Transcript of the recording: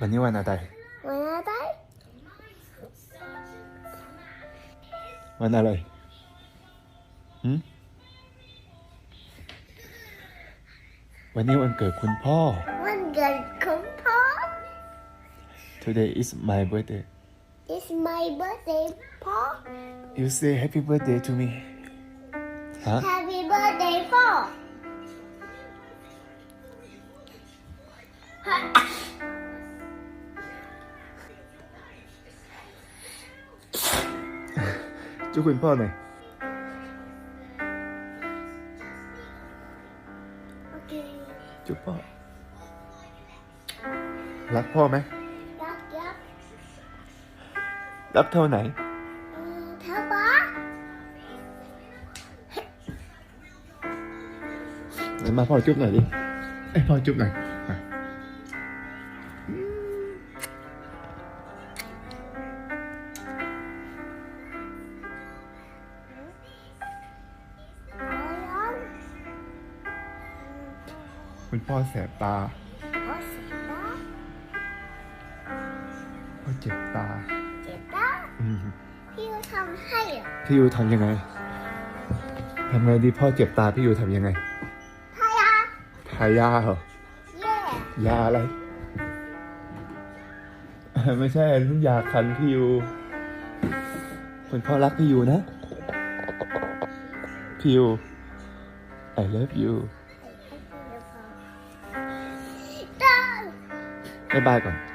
วันนี้วันอะไร วันอะไร วันอะไรหืมวันนี้วันเกิดคุณพ่อ วันเกิดของพ่อ Today is my birthday It's my birthday พ่อ You say happy birthday to me ฮะ Happy birthday พ่อ chữ quỳnh pearl này chữ pearl lạc pearl mấy đắp thơ này thơ bó mà phò chút này đi Em phò chút này คุณพ่อแสบตาโอ้เสียตาพ่อเจ็บตาเจ็บตาอืมพี่เขาทำให้อะพี่ยูทำยังไงทำไงดีพ่อเจ็บตาพี่ยูทำยังไงทายาทายาเหรอเย่ยาอะไร ไม่ใช่อันนี้ยาคันพี่ยูคุณพ่อรักพี่ยูนะพี่ยู I love you บ๊ายบายก่อน